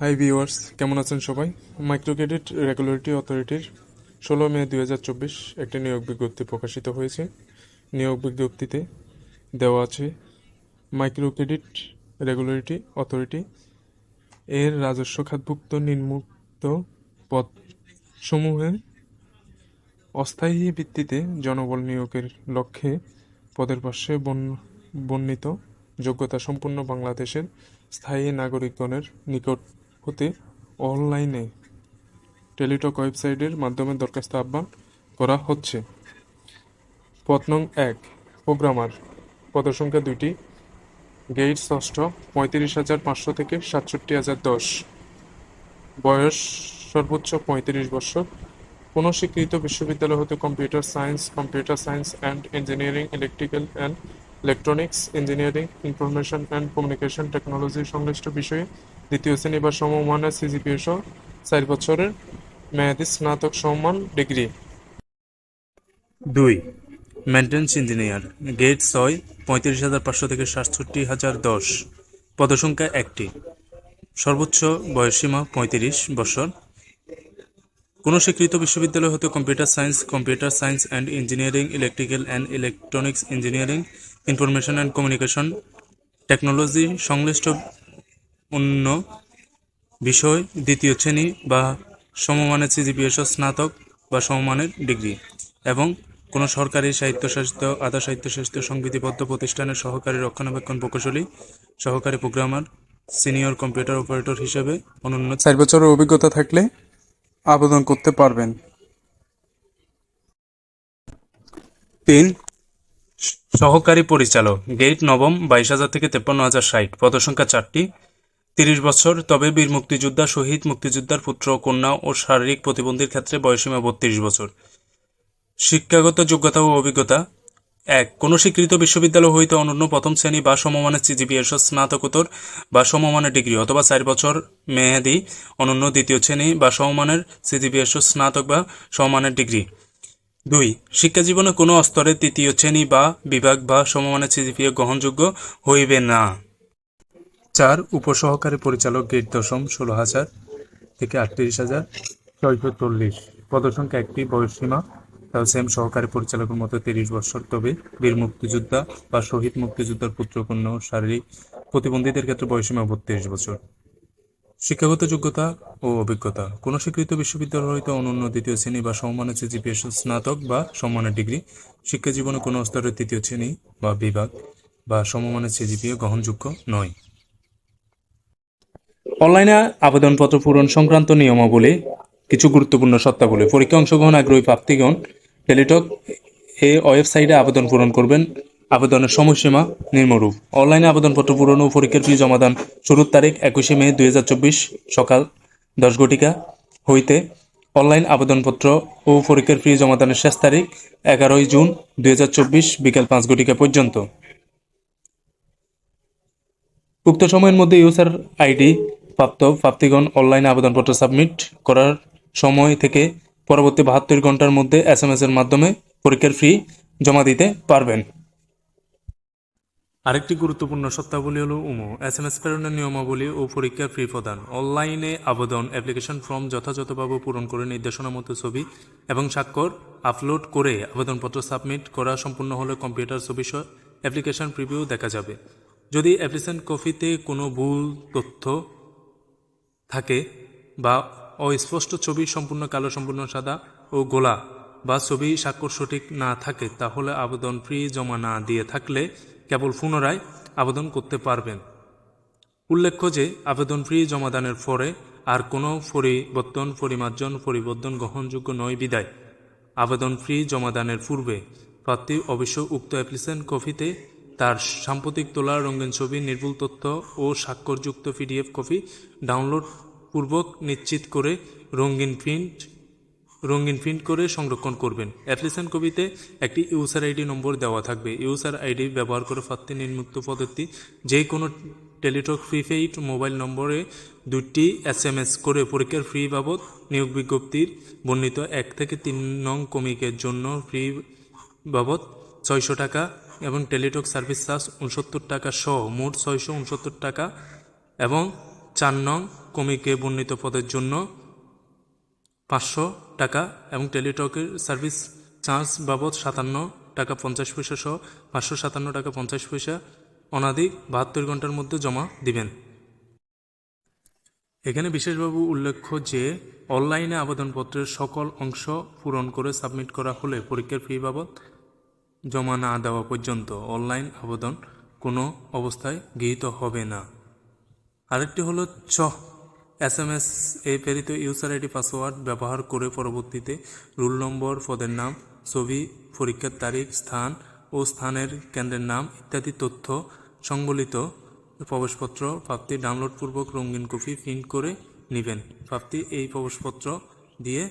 Hi viewers কেমন আছেন সবাই? মাইক্রো ক্রেডিট রেগুলেটরি অথরিটির ষোলো মে দুই হাজার চব্বিশ একটি নিয়োগ বিজ্ঞপ্তি প্রকাশিত হয়েছে। নিয়োগ বিজ্ঞপ্তিতে দেওয়া আছে মাইক্রো ক্রেডিট রেগুলেটরি অথরিটি এর রাজস্ব খাতভুক্ত নির্মুক্ত নিম্মুক্ত পদসমূহে অস্থায়ী ভিত্তিতে জনবল নিয়োগের লক্ষ্যে পদের পাশে বর্ণ- বর্ণিত যোগ্যতা সম্পন্ন বাংলাদেশের স্থায়ী নাগরিকগণের নিকট হতে অনলাইনে টেলিটক ওয়েবসাইটের মাধ্যমে দরখাস্ত আহ্বান করা হচ্ছে। পদ নং এক, প্রোগ্রামার পদের পদসংখ্যা দুইটি, গেইট ষষ্ঠ, পঁয়ত্রিশ হাজার পাঁচশো থেকে সাতষট্টি হাজার দশ। বয়স সর্বোচ্চ পঁয়ত্রিশ বছর। কোনো স্বীকৃত বিশ্ববিদ্যালয় হতে computer science computer science and engineering, electrical and electronics, engineering, information and communication technology সংশ্লিষ্ট বিষয়ে দ্বিতীয় শ্রেণি বা সমমানের সিজিপিএ সহ চার বছরের মেয়াদি স্নাতক সম্মান ডিগ্রি। দুই মেনটেন্স ইঞ্জিনিয়ার গেট ছয়, পঁয়ত্রিশ হাজার পাঁচশো থেকে সাতষট্টি হাজার দশ। পদসংখ্যা একটি। সর্বোচ্চ বয়সসীমা পঁয়ত্রিশ বছর। কোনো স্বীকৃত বিশ্ববিদ্যালয় হতে computer science computer science and engineering, electrical and electronics engineering, information and communication technology সংশ্লিষ্ট অন্য বিষয় দ্বিতীয় শ্রেণি বা সমমানের সিজিপিএস স্নাতক বা সমমানের ডিগ্রি এবং কোনো সরকারি স্বায়ত্তশাসিত আধা স্বায়ত্তশাসিত সংবিধিবদ্ধ প্রতিষ্ঠানের সহকারী রক্ষণাবেক্ষণ প্রকৌশলী সহকারী প্রোগ্রামার সিনিয়র কম্পিউটার অপারেটর হিসেবে অনুন্নত চার বছরের অভিজ্ঞতা থাকলে আবেদন করতে পারবেন। তিন সহকারী পরিচালক গেট নবম বাইশ হাজার থেকে তেপ্পান্ন হাজার ষাট পদসংখ্যা চারটি তিরিশ বছর, তবে বীর মুক্তিযোদ্ধা শহীদ মুক্তিযোদ্ধার পুত্র, কন্যা ও শারীরিক প্রতিবন্ধীর ক্ষেত্রে বয়সীমা বত্রিশ বছর। শিক্ষাগত যোগ্যতা ও অভিজ্ঞতা। এক, কোনো স্বীকৃত বিশ্ববিদ্যালয় হইতে অনন্য প্রথম শ্রেণি বা সমমানের সিজিপিএস স্নাতকোত্তর বা সমমানের ডিগ্রি অথবা চার বছর মেয়াদি অনন্য দ্বিতীয় শ্রেণি বা সমমানের সিজিপিএস স্নাতক বা সমমানের ডিগ্রি। দুই, শিক্ষা জীবনে কোনো স্তরে তৃতীয় শ্রেণি বা বিভাগ বা সমমানের সিজিপিএ গ্রহণযোগ্য হইবে না। চার উপসহকারী পরিচালক গেট দশম ষোলো হাজার থেকে আটত্রিশ হাজার ছয়শো চল্লিশ। পদসংখ্যা একটি বয়সসীমা তাও সেম সহকারী পরিচালকের মতো তিরিশ বছর তবে বীর মুক্তিযোদ্ধা বা শহীদ মুক্তিযোদ্ধার পুত্রকন্যা শারীরিক প্রতিবন্ধীদের ক্ষেত্রে বয়সীমা বত্রিশ বছর। শিক্ষাগত যোগ্যতা ও অভিজ্ঞতা। কোনো স্বীকৃত বিশ্ববিদ্যালয় হইতে অনন্য দ্বিতীয় শ্রেণি বা সমমানের সিজিপিএস স্নাতক বা সম্মানের ডিগ্রি শিক্ষা জীবনে কোনো স্তরের তৃতীয় শ্রেণি বা বিভাগ বা সমমানের সিজিপিএ গ্রহণযোগ্য নয়। অনলাইনে আবেদনপত্র পূরণ সংক্রান্ত নিয়মাবলী, কিছু গুরুত্বপূর্ণ সত্তাবলী পরীক্ষা অংশগ্রহণ আগ্রহী প্রাপ্তিগণ টেলিটক এ ওয়েবসাইটে আবেদন পূরণ করবেন। আবেদনের সময়সীমা নিম্নরূপ। অনলাইনে আবেদনপত্র পূরণ ও পরীক্ষার ফি জমাদান শুরুর তারিখ একুশে মে দুই হাজার চব্বিশ, সকাল দশ ঘটিকা হইতে। অনলাইন আবেদনপত্র ও পরীক্ষার ফি জমাদানের শেষ তারিখ এগারোই জুন দুই হাজার চব্বিশ, বিকাল পাঁচ ঘটিকা পর্যন্ত। উক্ত সময়ের মধ্যে ইউজার আইডি প্রাপ্ত প্রাপ্তিগণ অনলাইন আবেদনপত্র সাবমিট করার সময় থেকে পরবর্তী বাহাত্তর ঘণ্টার মধ্যে এস এম এর মাধ্যমে পরীক্ষার ফি জমা দিতে পারবেন। আরেকটি গুরুত্বপূর্ণ সত্তাবলী হল উমো। এস এম এস প্রেরণের নিয়মাবলী ও পরীক্ষার ফি প্রদান। অনলাইনে আবেদন অ্যাপ্লিকেশন ফর্ম যথাযথভাবে পূরণ করে নির্দেশনা মতো ছবি এবং স্বাক্ষর আপলোড করে আবেদনপত্র সাবমিট করা সম্পূর্ণ হলে কম্পিউটার ছবি সহ অ্যাপ্লিকেশন প্রিভিউ দেখা যাবে। যদি অ্যাপ্লিকেশন কপিতে কোনো ভুল, তথ্য থাকে বা অস্পষ্ট ছবি সম্পূর্ণ কালো, সম্পূর্ণ সাদা ও গোলা বা ছবি স্বাক্ষর সঠিক না থাকে, তাহলে আবেদন ফ্রি জমা না দিয়ে থাকলে কেবল পুনরায় আবেদন করতে পারবেন। উল্লেখ্য যে, আবেদন ফ্রি জমাদানের পরে আর কোনো পরিবর্তন, পরিমার্জন, পরিবর্তন গ্রহণযোগ্য নয় বিদায়। আবেদন ফ্রি জমাদানের পূর্বে প্রার্থী অবশ্য উক্ত অ্যাপ্লিকেশন কপিতে তার সাম্প্রতিক তোলা রঙিন ছবি, নির্ভুল তথ্য ও স্বাক্ষরযুক্ত পিডিএফ কপি ডাউনলোড পূর্বক নিশ্চিত করে রঙিন প্রিন্ট রঙিন প্রিন্ট করে সংরক্ষণ করবেন। অ্যাপ্লিকেশন কপিতে একটি ইউসার আইডি নম্বর দেওয়া থাকবে। ইউসার আইডি ব্যবহার করে প্রার্থী নির্মুক্ত পদ্ধতি যে কোনো টেলিটক প্রিপেইড মোবাইল নম্বরে দুটি এস এম এস করে পরীক্ষার ফ্রি বাবদ নিয়োগ বিজ্ঞপ্তির বর্ণিত এক থেকে তিন নং কমিকের জন্য ফ্রি বাবদ ছয়শো টাকা এবং টেলিটক সার্ভিস চার্জ উনসত্তর টাকা সহ মোট ছয়শো উনসত্তর টাকা এবং চার নং কমিকে বর্ণিত পদের জন্য পাঁচশো টাকা এবং টেলিটকের সার্ভিস চার্জ বাবদ সাতান্ন টাকা পঞ্চাশ পয়সা সহ পাঁচশো সাতান্ন টাকা পঞ্চাশ পয়সা অনাধিক বাহাত্তর ঘণ্টার মধ্যে জমা দিবেন। এখানে বিশেষভাবে উল্লেখ্য যে, অনলাইনে আবেদনপত্রের সকল অংশ পূরণ করে সাবমিট করা হলে পরীক্ষার ফি বাবদ জমা না দেওয়া পর্যন্ত অনলাইন আবেদন কোনো অবস্থায় গৃহীত হবে না। আরেকটি হলো, চ, এস এম এস এ প্রেরিত ইউজার আইডি পাসওয়ার্ড ব্যবহার করে পরবর্তীতে রুল নম্বর, পদের নাম, ছবি, পরীক্ষার তারিখ, স্থান ও স্থানের কেন্দ্রের নাম ইত্যাদি তথ্য সংবলিত প্রবেশপত্র প্রাপ্তি ডাউনলোডপূর্বক রঙিন কপি প্রিন্ট করে নেবেন। প্রাপ্তি এই প্রবেশপত্র দিয়ে